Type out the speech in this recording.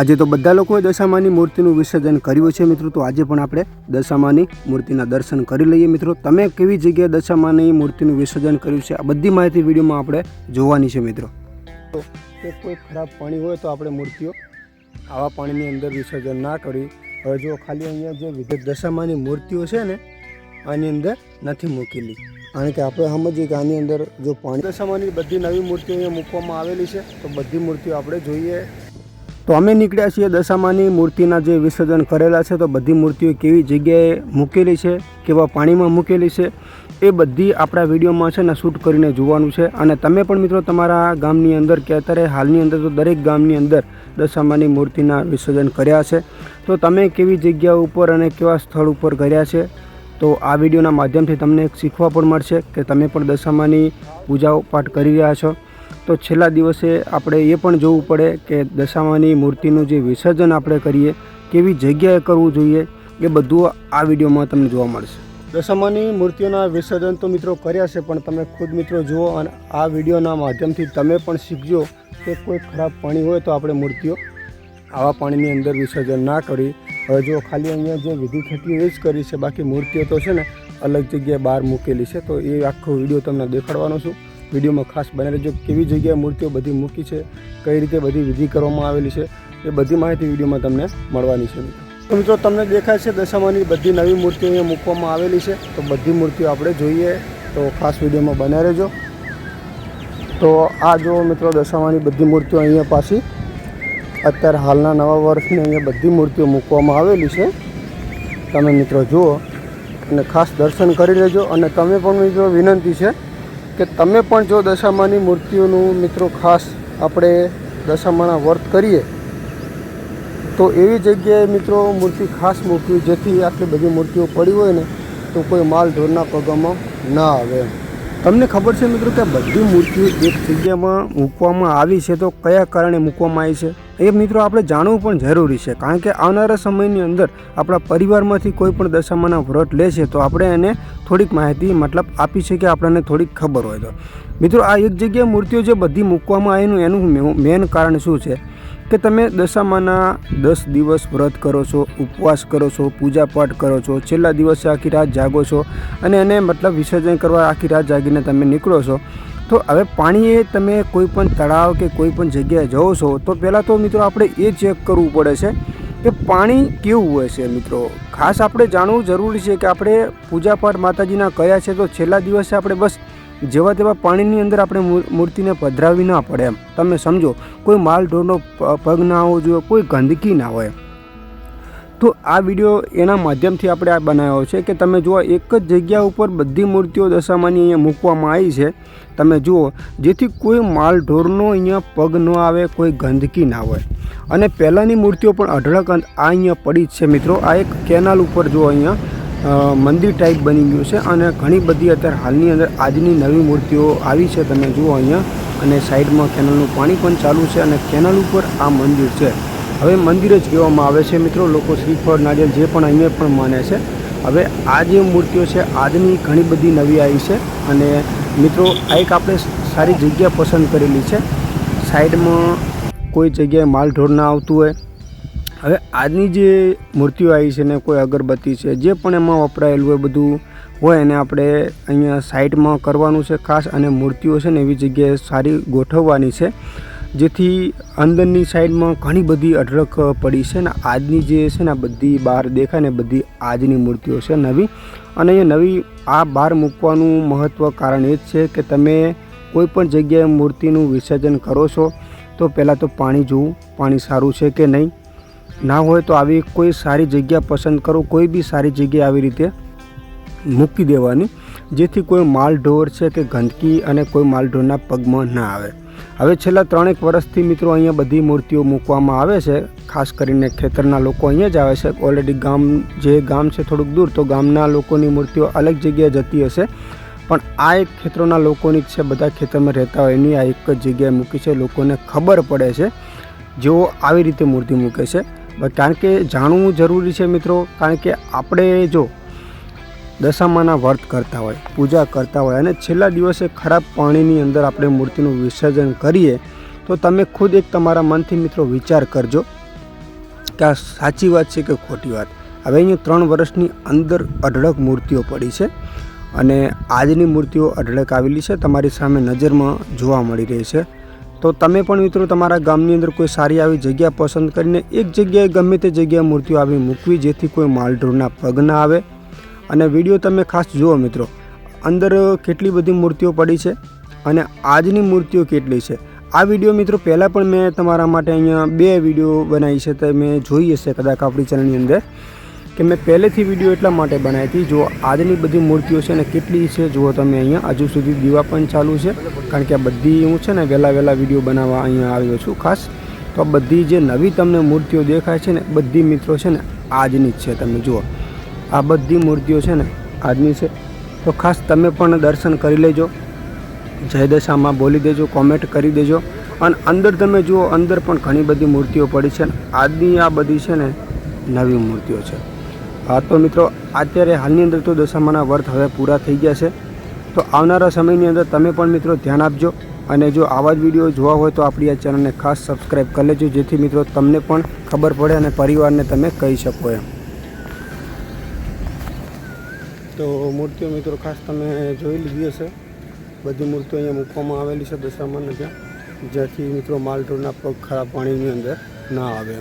આજે તો બધા લોકોએ દશામાની મૂર્તિનું વિસર્જન કર્યું છે મિત્રો, તો આજે પણ આપણે દશામાની મૂર્તિના દર્શન કરી લઈએ મિત્રો. તમે કેવી જગ્યાએ દશામાની મૂર્તિનું વિસર્જન કર્યું છે? આ બધી માહિતી વિડીયોમાં આપણે જોવાની છે મિત્રો. તો કોઈ ખરાબ પાણી હોય તો આપણે મૂર્તિઓ આવા પાણીની અંદર વિસર્જન ના કરી. હવે જો ખાલી અહીંયા જે વિગત દશામાની મૂર્તિઓ છે ને, આની અંદર નથી મૂકેલી. કારણ કે આપણે સમજીએ કે આની અંદર જો પાણી દશામાની બધી નવી મૂર્તિઓ અહીંયા મૂકવામાં આવેલી છે, તો બધી મૂર્તિઓ આપણે જોઈએ તો અમે નીકળ્યા છીએ દશામાની મૂર્તિના જે વિસર્જન કરેલા છે, તો બધી મૂર્તિઓ કેવી જગ્યાએ મૂકેલી છે, કેવા પાણીમાં મૂકેલી છે, એ બધી આપણા વિડીયોમાં છે ને શૂટ કરીને જોવાનું છે. અને તમે પણ મિત્રો તમારા ગામની અંદર, કે અત્યારે હાલની અંદર તો દરેક ગામની અંદર દશામાની મૂર્તિના વિસર્જન કર્યા છે. તો તમે કેવી જગ્યા ઉપર અને કેવા સ્થળ ઉપર કર્યા છે, તો આ વિડીયોના માધ્યમથી તમને શીખવા પણ મળશે કે તમે પણ દશામાની પૂજા પાઠ કરી રહ્યા છો. તો છેલ્લા દિવસે આપણે એ પણ જોવું પડે કે દશામાની મૂર્તિનું જે વિસર્જન આપણે કરીએ, કેવી જગ્યાએ કરવું જોઈએ, એ બધું આ વિડીયોમાં તમને જોવા મળશે. દશામાની મૂર્તિઓના વિસર્જન તો મિત્રો કર્યા છે, પણ તમે ખુદ મિત્રો જુઓ અને આ વિડીયોના માધ્યમથી તમે પણ શીખજો કે કોઈ ખરાબ પાણી હોય તો આપણે મૂર્તિઓ આવા પાણીની અંદર વિસર્જન ના કરી. હવે જો ખાલી અહીંયા જે વિધિ થતી એ જ કરી છે, બાકી મૂર્તિઓ તો છે ને અલગ જગ્યાએ બહાર મૂકેલી છે, તો એ આખો વીડિયો તમને દેખાડવાનો છું. વિડીયોમાં ખાસ બને રહેજો કેવી જગ્યાએ મૂર્તિઓ બધી મૂકી છે, કઈ રીતે બધી વિધિ કરવામાં આવેલી છે, એ બધી માહિતી વિડીયોમાં તમને મળવાની છે તો મિત્રો, તમને દેખાય છે દશામાની બધી નવી મૂર્તિઓ અહીંયા મૂકવામાં આવેલી છે. તો બધી મૂર્તિઓ આપણે જોઈએ. તો ખાસ વિડીયોમાં બને રહેજો. તો આ જો મિત્રો દશામાની બધી મૂર્તિઓ અહીંયા પાછી, અત્યારે હાલના નવા વર્ષની અહીંયા બધી મૂર્તિઓ મૂકવામાં આવેલી છે. તમે મિત્રો જુઓ અને ખાસ દર્શન કરી લેજો. અને તમે પણ મિત્રો વિનંતી છે કે તમે પણ જો દશામાની મૂર્તિઓનું મિત્રો ખાસ આપણે દશામાના વર્ત કરીએ, તો એવી જગ્યાએ મિત્રો મૂર્તિ ખાસ મૂકવી, જેથી આટલી બધી મૂર્તિઓ પડી હોય ને, તો કોઈ માલ ઢોરના પગમાં ના આવે. તમને ખબર છે મિત્રો કે બધી મૂર્તિઓ એક જગ્યામાં મૂકવામાં આવી છે, તો કયા કારણે મૂકવામાં આવી છે? એ મિત્રો આપણે જાણવું પણ જરૂરી છે, કારણ કે આવનારા સમયની અંદર આપણા પરિવારમાંથી કોઈ પણ દશામાના વ્રત લે છે, તો આપણે એને થોડીક માહિતી મતલબ આપી છે કે આપણને થોડીક ખબર હોય તો. મિત્રો, આ એક જગ્યાએ મૂર્તિઓ જે બધી મૂકવામાં આવીનું એનું મેન કારણ શું છે? કે તમે દશામાના દસ દિવસ વ્રત કરો છો, ઉપવાસ કરો છો, પૂજાપાઠ કરો છો, છેલ્લા દિવસે આખી રાત જાગો છો અને એને મતલબ વિસર્જન કરવા આખી રાત જાગીને તમે નીકળો છો તો હવે પાણીએ તમે કોઈ પણ તળાવ કે કોઈ પણ જગ્યાએ જાઓ છો, તો પહેલાં તો મિત્રો આપણે એ ચેક કરવું પડે છે કે પાણી કેવું હોય છે મિત્રો. ખાસ આપણે જાણવું જરૂરી છે કે આપણે પૂજાપાઠ માતાજીના કયા છે, તો છેલ્લા દિવસે આપણે બસ જેવા તેવા પાણીની અંદર આપણે મૂર્તિને પધરાવી ના પડે એમ. તમે સમજો, કોઈ માલ ઢોરનો પગ ના હોવો જોઈએ, કોઈ ગંદકી ના હોય. તો આ વીડિયો એના માધ્યમથી આપણે આ બનાવ્યો છે કે તમે જુઓ, એક જ જગ્યા ઉપર બધી મૂર્તિઓ દશામાની અહીંયા મૂકવામાં આવી છે. તમે જુઓ, જેથી કોઈ માલ ઢોરનો અહીંયા પગ ન આવે, કોઈ ગંદકી ના હોય. અને પહેલાંની મૂર્તિઓ પણ અઢળક આ અહીંયા પડી જ છે મિત્રો. આ એક કેનાલ ઉપર જુઓ અહીંયા મંદિર ટાઈપ બની ગયું છે અને ઘણી બધી અત્યારે હાલની અંદર આજની નવી મૂર્તિઓ આવી છે. તમે જુઓ અહીંયા, અને સાઈડમાં કેનાલનું પાણી પણ ચાલુ છે અને કેનાલ ઉપર આ મંદિર છે. હવે મંદિર જ કહેવામાં આવે છે મિત્રો. લોકો શ્રીફળ નારિયેલ જે પણ અહીંયા પણ માને છે. હવે આ જે મૂર્તિઓ છે, આજની ઘણી બધી નવી આવી છે અને મિત્રો, આ એક આપણે સારી જગ્યા પસંદ કરેલી છે. સાઈડમાં કોઈ જગ્યાએ માલ ઢોર ના આવતું હોય. હવે આજની જે મૂર્તિઓ આવી છે ને, કોઈ અગરબત્તી છે, જે પણ એમાં વપરાયેલું હોય, બધું હોય એને આપણે અહીંયા સાઈડમાં કરવાનું છે ખાસ. અને મૂર્તિઓ છે ને, એવી જગ્યાએ સારી ગોઠવવાની છે. જેથી અંદરની સાઈડમાં ઘણી બધી અઢળક પડી છે ને આજની જે છે ને બધી બહાર દેખાય ને બધી આજની મૂર્તિઓ છે નવી. અને એ નવી આ બહાર મૂકવાનું મહત્ત્વ કારણ એ જ છે કે તમે કોઈ પણ જગ્યાએ મૂર્તિનું વિસર્જન કરો છો, તો પહેલાં તો પાણી જોવું, પાણી સારું છે કે નહીં? ના હોય તો આવી કોઈ સારી જગ્યા પસંદ કરો, કોઈ બી સારી જગ્યાએ આવી રીતે મૂકી દેવાની, જેથી કોઈ માલઢોર છે કે ગંદકી અને કોઈ માલ ઢોરના પગમાં ના આવે. હવે છેલ્લા ત્રણેક વર્ષથી મિત્રો અહીંયા બધી મૂર્તિઓ મૂકવામાં આવે છે. ખાસ કરીને ખેતરના લોકો અહીંયા જ આવે છે. ઓલરેડી ગામ, જે ગામ છે થોડુંક દૂર, તો ગામના લોકોની મૂર્તિઓ અલગ જગ્યાએ જતી હશે. પણ આ એક ખેતરોના લોકોની જ છે. બધા ખેતરમાં રહેતા હોય એની આ એક જ જગ્યાએ મૂકી છે. લોકોને ખબર પડે છે જેઓ આવી રીતે મૂર્તિ મૂકે છે. કારણ કે જાણવું જરૂરી છે મિત્રો, કારણ કે આપણે જો દશામાના વ્રત કરતા હોય, પૂજા કરતા હોય અને છેલ્લા દિવસે ખરાબ પાણીની અંદર આપણે મૂર્તિનું વિસર્જન કરીએ, તો તમે ખુદ એક તમારા મનથી મિત્રો વિચાર કરજો કે આ સાચી વાત છે કે ખોટી વાત. હવે અહીંયા ત્રણ વર્ષની અંદર અઢળક મૂર્તિઓ પડી છે અને આજની મૂર્તિઓ અઢળક આવેલી છે, તમારી સામે નજરમાં જોવા મળી રહી છે. તો તમે પણ મિત્રો તમારા ગામની અંદર કોઈ સારી આવી જગ્યા પસંદ કરીને એક જગ્યાએ ગમે તે જગ્યાએ મૂર્તિઓ આવી મૂકવી, જેથી કોઈ માલઢોરના પગ ના આવે. અને વીડિયો તમે ખાસ જુઓ મિત્રો. અંદર કેટલી બધી મૂર્તિઓ પડી છે અને આજની મૂર્તિઓ કેટલી છે. આ વીડિયો મિત્રો પહેલાં પણ મેં તમારા માટે અહીંયા બે વીડિયો બનાવી છે તે મેં જોઈ હશે કદાચ આપણી ચેનલની અંદર. કે મેં પહેલેથી વીડિયો એટલા માટે બનાવી હતી, જો આજની બધી મૂર્તિઓ છે ને કેટલી છે જુઓ તમે અહીંયા. હજુ સુધી દીવા પણ ચાલુ છે, કારણ કે આ બધી હું છે ને વહેલા વહેલા વીડિયો બનાવવા અહીંયા આવ્યો છું ખાસ. તો બધી જે નવી તમને મૂર્તિઓ દેખાય છે ને, બધી મિત્રો છે ને આજની જ છે તમે જુઓ. આ બધી મૂર્તિઓ છે ને આજની છે. તો ખાસ તમે પણ દર્શન કરી લેજો. જય દશામાં બોલી દેજો કોમેન્ટ કરી દેજો. અને અંદર તમે જુઓ, અંદર પણ ઘણી બધી મૂર્તિઓ પડી છે અને આજની આ બધી છે ને, નવી મૂર્તિઓ છે. હા, તો મિત્રો, અત્યારે હાલની અંદર તો દશામાના વર્ત હવે પૂરા થઈ ગયા છે. તો આવનારા સમયની અંદર તમે પણ મિત્રો ધ્યાન આપજો. અને જો આવા જ વીડિયો જોવા હોય તો આપણી આ ચેનલને ખાસ સબસ્ક્રાઈબ કરી લેજો, જેથી મિત્રો તમને પણ ખબર પડે અને પરિવારને તમે કહી શકો એમ. તો મૂર્તિઓ મિત્રો ખાસ તમે જોઈ લીધી હશે. બધી મૂર્તિઓ અહીંયા મૂકવામાં આવેલી છે દશામાને ત્યાં જેથી મિત્રો માલઢોરના પગ ખરાબ પાણીની અંદર ના આવે.